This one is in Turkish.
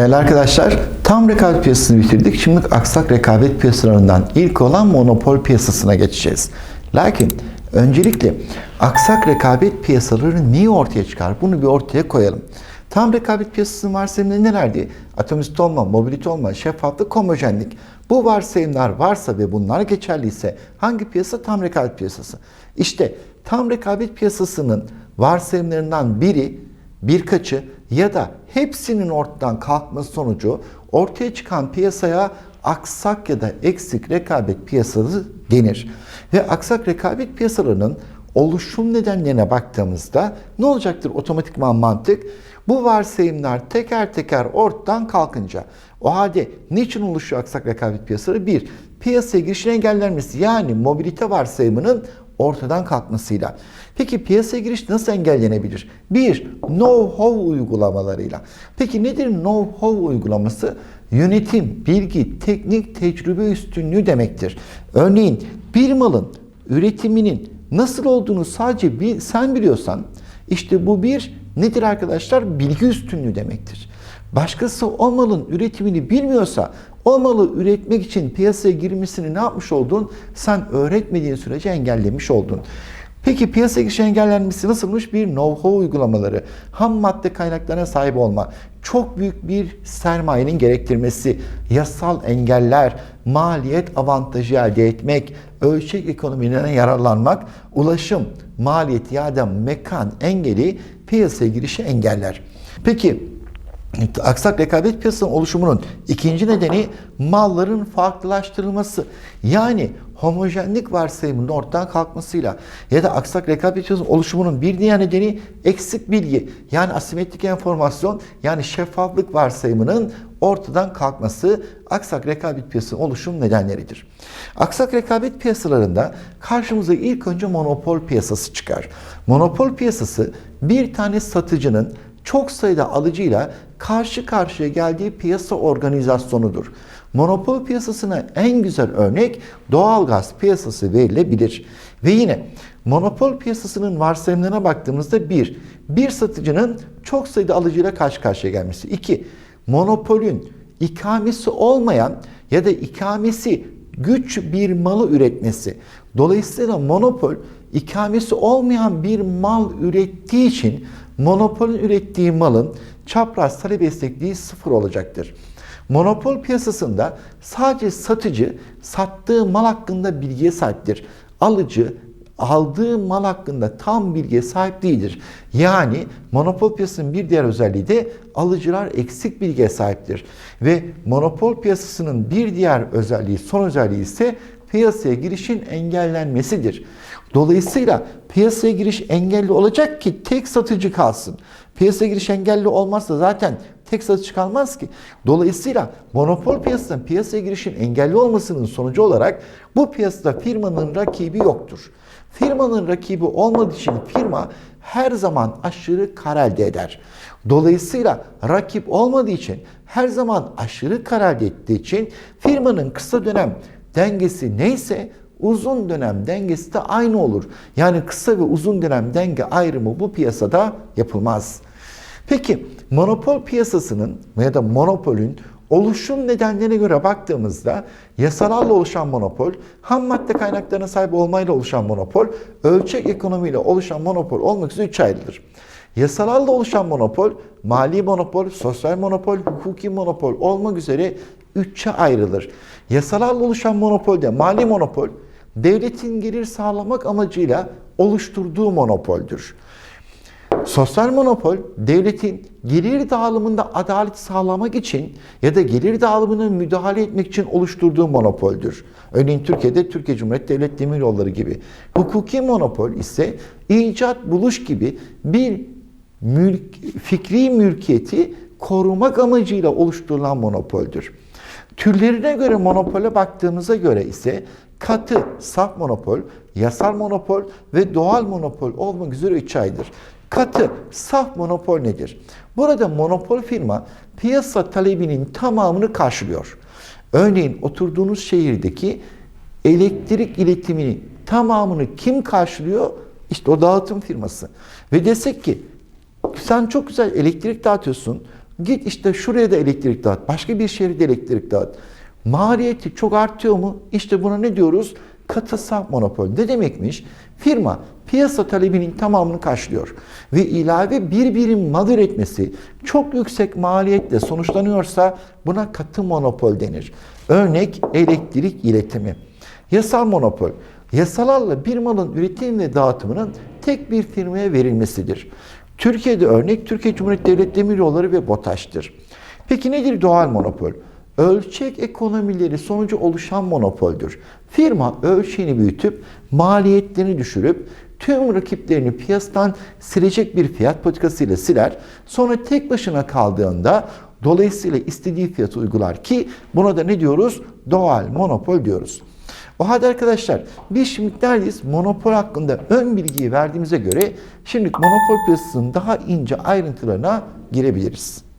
Değerli arkadaşlar, tam rekabet piyasasını bitirdik. Şimdi aksak rekabet piyasalarından ilk olan monopol piyasasına geçeceğiz. Lakin öncelikle aksak rekabet piyasaları niye ortaya çıkar? Bunu bir ortaya koyalım. Tam rekabet piyasasının varsayımları nelerdi? Atomist olma, mobilite olma, şeffaflık, homojenlik. Bu varsayımlar varsa ve bunlar geçerliyse hangi piyasa? Tam rekabet piyasası. İşte tam rekabet piyasasının varsayımlarından biri birkaçı ya da hepsinin ortadan kalkması sonucu ortaya çıkan piyasaya aksak ya da eksik rekabet piyasası denir. Ve aksak rekabet piyasalarının oluşum nedenlerine baktığımızda ne olacaktır otomatikman mantık? Bu varsayımlar teker teker ortadan kalkınca o halde niçin oluşuyor aksak rekabet piyasaları? Bir, piyasaya girişin engellenmesi yani mobilite varsayımının ortadan kalkmasıyla. Peki piyasaya giriş nasıl engellenebilir? Bir, know-how uygulamalarıyla. Peki nedir know-how uygulaması? Yönetim, bilgi, teknik, tecrübe üstünlüğü demektir. Örneğin bir malın üretiminin nasıl olduğunu sadece bir, sen biliyorsan işte bu bir nedir arkadaşlar? Bilgi üstünlüğü demektir. Başkası o malın üretimini bilmiyorsa o malı üretmek için piyasaya girmesini ne yapmış oldun? Sen öğretmediğin sürece engellemiş oldun. Peki piyasaya giriş engellenmesi nasılmış? Bir know-how uygulamaları, ham madde kaynaklarına sahip olma, çok büyük bir sermayenin gerektirmesi, yasal engeller, maliyet avantajı elde etmek, ölçek ekonomilerine yararlanmak, ulaşım, maliyet ya da mekan engeli piyasaya girişi engeller. Peki aksak rekabet piyasasının oluşumunun ikinci nedeni malların farklılaştırılması. Yani homojenlik varsayımının ortadan kalkmasıyla ya da aksak rekabet piyasasının oluşumunun bir diğer nedeni eksik bilgi yani asimetrik enformasyon yani şeffaflık varsayımının ortadan kalkması aksak rekabet piyasasının oluşum nedenleridir. Aksak rekabet piyasalarında karşımıza ilk önce monopol piyasası çıkar. Monopol piyasası bir tane satıcının çok sayıda alıcıyla karşı karşıya geldiği piyasa organizasyonudur. Monopol piyasasına en güzel örnek doğalgaz piyasası verilebilir. Ve yine monopol piyasasının varsayımlarına baktığımızda bir, bir satıcının çok sayıda alıcıyla karşı karşıya gelmesi. İki, monopolün ikamesi olmayan ya da ikamesi güç bir malı üretmesi. Dolayısıyla monopol ikamesi olmayan bir mal ürettiği için monopolün ürettiği malın çapraz talep esnekliği sıfır olacaktır. Monopol piyasasında sadece satıcı sattığı mal hakkında bilgiye sahiptir. Alıcı aldığı mal hakkında tam bilgiye sahip değildir. Yani monopol piyasasının bir diğer özelliği de alıcılar eksik bilgiye sahiptir. Ve monopol piyasasının bir diğer özelliği, son özelliği ise piyasaya girişin engellenmesidir. Dolayısıyla piyasaya giriş engelli olacak ki tek satıcı kalsın. Piyasaya giriş engelli olmazsa zaten tek satıcı kalmaz ki. Dolayısıyla monopol piyasasının piyasaya girişin engelli olmasının sonucu olarak bu piyasada firmanın rakibi yoktur. Firmanın rakibi olmadığı için firma her zaman aşırı kar elde eder. Dolayısıyla rakip olmadığı için her zaman aşırı kar elde ettiği için firmanın kısa dönem dengesi neyse uzun dönem dengesi de aynı olur. Yani kısa ve uzun dönem denge ayrımı bu piyasada yapılmaz. Peki monopol piyasasının ya da monopolün oluşum nedenlerine göre baktığımızda yasalarla oluşan monopol, ham madde kaynaklarına sahip olmayla oluşan monopol, ölçek ekonomiyle oluşan monopol olmak üzere üç ayrılır. Yasalarla oluşan monopol, mali monopol, sosyal monopol, hukuki monopol olmak üzere üçe ayrılır. Yasalarla oluşan monopolde mali monopol, devletin gelir sağlamak amacıyla oluşturduğu monopoldür. Sosyal monopol devletin gelir dağılımında adalet sağlamak için ya da gelir dağılımına müdahale etmek için oluşturduğu monopoldür. Örneğin Türkiye'de Türkiye Cumhuriyeti Devlet Demiryolları gibi. Hukuki monopol ise icat buluş gibi bir mülk, fikri mülkiyeti korumak amacıyla oluşturulan monopoldür. Türlerine göre monopole baktığımıza göre ise katı, saf monopol, yasal monopol ve doğal monopol olmak üzere üç aydır. Katı, saf monopol nedir? Burada monopol firma piyasa talebinin tamamını karşılıyor. Örneğin oturduğunuz şehirdeki elektrik iletimini tamamını kim karşılıyor? İşte o dağıtım firması. Ve desek ki sen çok güzel elektrik dağıtıyorsun. Git işte şuraya da elektrik dağıt, başka bir şehirde elektrik dağıt. Maliyeti çok artıyor mu? İşte buna ne diyoruz? Katısal monopol. Ne demekmiş? Firma piyasa talebinin tamamını karşılıyor ve ilave bir birim mal üretmesi çok yüksek maliyetle sonuçlanıyorsa buna katı monopol denir. Örnek elektrik iletimi. Yasal monopol. Yasalarla bir malın üretimi ve dağıtımının tek bir firmaya verilmesidir. Türkiye'de örnek Türkiye Cumhuriyeti Devlet Demiryolları ve BOTAŞ'tır. Peki nedir doğal monopol? Ölçek ekonomileri sonucu oluşan monopoldür. Firma ölçeğini büyütüp maliyetlerini düşürüp tüm rakiplerini piyasadan silecek bir fiyat politikasıyla siler. Sonra tek başına kaldığında dolayısıyla istediği fiyatı uygular ki buna da ne diyoruz? Doğal monopol diyoruz. O halde arkadaşlar biz şimdi neredeyiz? Monopol hakkında ön bilgiyi verdiğimize göre şimdi monopol piyasasının daha ince ayrıntılarına girebiliriz.